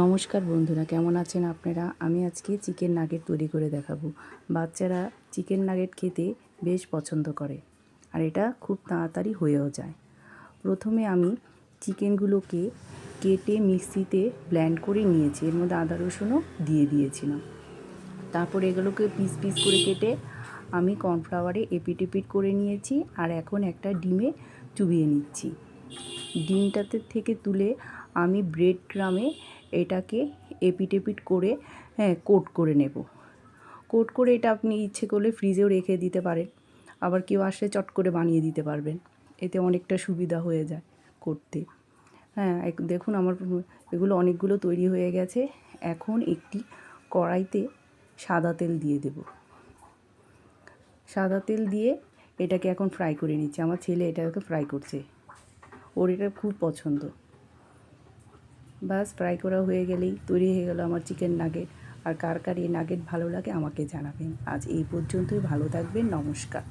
নমস্কার বন্ধুরা, কেমন আছেন আপনারা? আমি আজকে চিকেন নাগেট তৈরি করে দেখাবো। বাচ্চারা চিকেন নাগেট খেতে বেশ পছন্দ করে, আর এটা খুব তাড়াতাড়ি হয়েও যায়। প্রথমে আমি চিকেনগুলোকে কেটে মিক্সিতে ব্ল্যান্ড করে নিয়েছি, এর মধ্যে আদা রসুনও দিয়ে দিয়েছিলাম। তারপর এগুলোকে পিস পিস করে কেটে আমি কর্নফ্লাওয়ারে এপিট এপিট করে নিয়েছি, আর এখন একটা ডিমে চুবিয়ে নিচ্ছি। ডিমটাতে থেকে তুলে আমি ব্রেড ক্রামে এটাকে এপিট এপিট করে হ্যাঁ কোট করে নেব। কোট করে এটা আপনি ইচ্ছে করলে ফ্রিজেও রেখে দিতে পারেন। আবার কেউ আসলে চট করে বানিয়ে দিতে পারবেন। এতে অনেকটা সুবিধা হয়ে যায় করতে। হ্যাঁ দেখুন আমার এগুলো অনেকগুলো তৈরি হয়ে গেছে। এখন একটি কড়াইতে সাদা তেল দিয়ে দেব। সাদা তেল দিয়ে এটাকে এখন ফ্রাই করে নিচ্ছে। আমার ছেলে এটাকে ফ্রাই করছে। ওর এটা খুব পছন্দ। বাস ফ্রাই করা হয়ে গেলেই তৈরি হয়ে গেল আমার চিকেন নাগেট। আর কার কার এই নাগেট ভালো লাগে আমাকে জানাবেন। আজ এই পর্যন্তই, ভালো থাকবেন, নমস্কার।